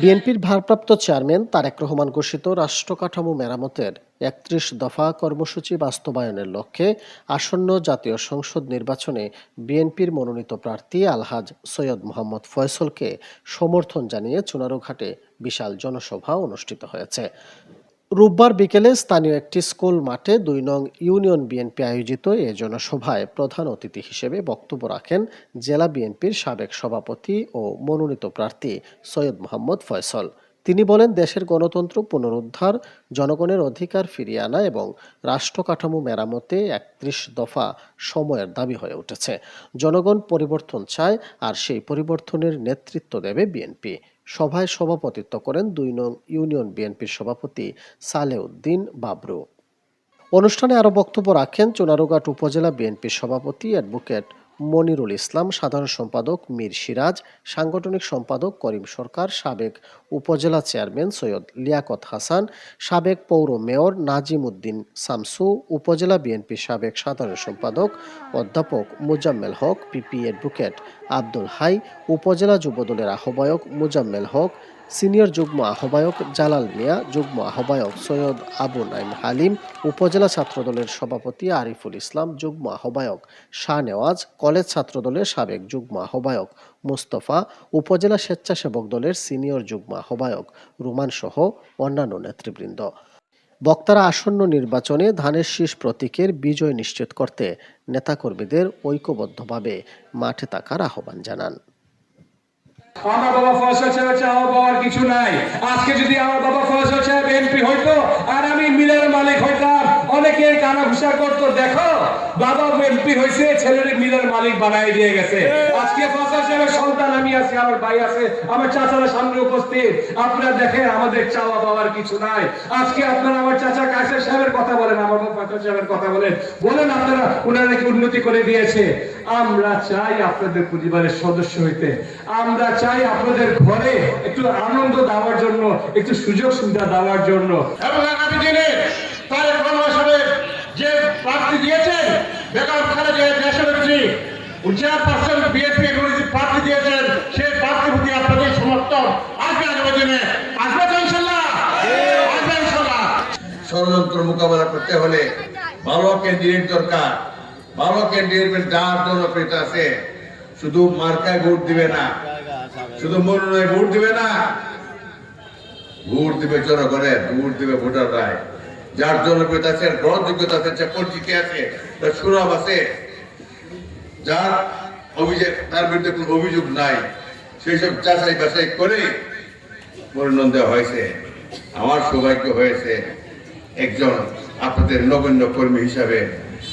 বিএনপির ভারপ্রাপ্ত চেয়ারম্যান তারেক রহমান ঘোষিত রাষ্ট্র কাঠামো মেরামতের একত্রিশ দফা কর্মসূচি বাস্তবায়নের লক্ষ্যে আসন্ন জাতীয় সংসদ নির্বাচনে বিএনপির মনোনীত প্রার্থী আলহাজ সৈয়দ মোহাম্মদ ফয়সলকে সমর্থন জানিয়ে চুনারুঘাটে বিশাল জনসভা অনুষ্ঠিত হয়েছে। রোববার বিকেলে স্থানীয় একটি স্কুল মাঠে দুই নং ইউনিয়ন বিএনপি আয়োজিত এ জনসভায় প্রধান অতিথি হিসেবে বক্তব্য রাখেন জেলা বিএনপির সাবেক সভাপতি ও মনোনীত প্রার্থী সৈয়দ মোহাম্মদ ফয়সল। তিনি বলেন, দেশের গণতন্ত্র পুনরুদ্ধার, জনগণের অধিকার ফিরিয়ে আনা এবং রাষ্ট্র কাঠামো মেরামতে একত্রিশ দফা সময়ের দাবি হয়ে উঠেছে। জনগণ পরিবর্তন চায় আর সেই পরিবর্তনের নেতৃত্ব দেবে বিএনপি। সভায় সভাপতিত্ব করেন দুই নং ইউনিয়ন বিএনপির সভাপতি সালেউদ্দিন বাবরু। অনুষ্ঠানে আরও বক্তব্য রাখেন চুনারুঘাট উপজেলা বিএনপির সভাপতি অ্যাডভোকেট মনিরুল ইসলাম, সাধারণ সম্পাদক মীর সিরাজ, সাংগঠনিক সম্পাদক করিম সরকার, সাবেক উপজেলা চেয়ারম্যান সৈয়দ লিয়াকত হাসান, সাবেক পৌর মেয়র নাজিম উদ্দিন সামসু, উপজেলা বিএনপির সাবেক সাধারণ সম্পাদক অধ্যাপক মুজাম্মেল হক, পিপি অ্যাডভোকেট আব্দুল হাই, উপজেলা যুবদলের আহ্বায়ক মুজাম্মেল হক সিনিয়র যুগ্ম আহ্বায়ক জালাল মিয়া, যুগ্ম আহ্বায়ক সৈয়দ আবু নাইম হালিম, উপজেলা ছাত্রদলের সভাপতি আরিফুল ইসলাম, যুগ্ম আহ্বায়ক শাহ নেওয়াজ, কলেজ ছাত্রদলের সাবেক যুগ্ম আহ্বায়ক মোস্তফা, উপজেলা স্বেচ্ছাসেবক দলের সিনিয়র যুগ্ম আহ্বায়ক রুমান সহ অন্যান্য নেতৃবৃন্দ। বক্তারা আসন্ন নির্বাচনে ধানের শীষ প্রতীকের বিজয় নিশ্চিত করতে নেতাকর্মীদের ঐক্যবদ্ধভাবে মাঠে থাকার আহ্বান জানান। আমার বাবা ফয়সাল সাহেব হচ্ছে আমার বাবার কিছু নাই। আজকে যদি আমার বাবা ফয়সাল সাহেব এমপি হইতো, আর আমি মিলের মালিক হইতাম, অনেকে কানা ঘুষা করতো, দেখো, বাবা এমপি হয়েছে ছেলের মিলের মালিক বানাই দিয়ে গেছে। আজকে ফয়সাল সাহেবের সন্তান আমি আছি, আমার ভাই আছে, আমার চাচারা সামনে উপস্থিত। আপনারা দেখেন, আমাদের চাওয়া পাওয়ার কিছু নাই। আজকে আপনারা আমার চাচা কাসের সাহেবের কথা বলেন, আমার বাবা ফয়সাল সাহেবের কথা বলেন। বলেন আপনারা ওনারা কি উন্নতি করে দিয়েছে। আমরা চাই আপনাদের পরিবারের সদস্য হইতে। আমরা চাই আপনাদের ঘরে একটু আনন্দ দেওয়ার জন্য একটু সুযোগ সুবিধা দেওয়ার জন্য। এবং আগামী দিনে তারেক রহমান সাহেব যে প্রার্থী দিয়েছেন বেগম খালেদা দেশনেত্রী চেয়ারপারসন বিএনপি যে প্রার্থী দিয়েছেন সেই প্রার্থীর প্রতি আপনাদের সমর্থন আসবে আগামী দিনে। আসবে তো ইনশাল্লাহ আসবে ইনশাল্লাহ ষড়যন্ত্র মোকাবেলা করতে হলে ভালো ক্যান্ডিডেট দরকার। ভালো ক্যান্ডিডেট যার জনপ্রিয়তা আছে, শুধু মার্কায় ভোট দিবে না। শুধু মনোনয়নে ভোট দিবে না। ভোট দিবে জনগণের, ভোট দিবে ভোটাররাই। যার জনপ্রিয়তা আছে গ্রহণযোগ্যতা আছে, যে পরিচিতি আছে, তার সুনাম আছে। যার অভিযোগ, তার বিরুদ্ধে কোনো অভিযোগ নাই, সেই সব যাচাই বাছাই করে মনোনয়ন দেওয়া হয়েছে। আমার সৌভাগ্য হয়েছে একজন আপনাদের নগণ্য কর্মী হিসাবে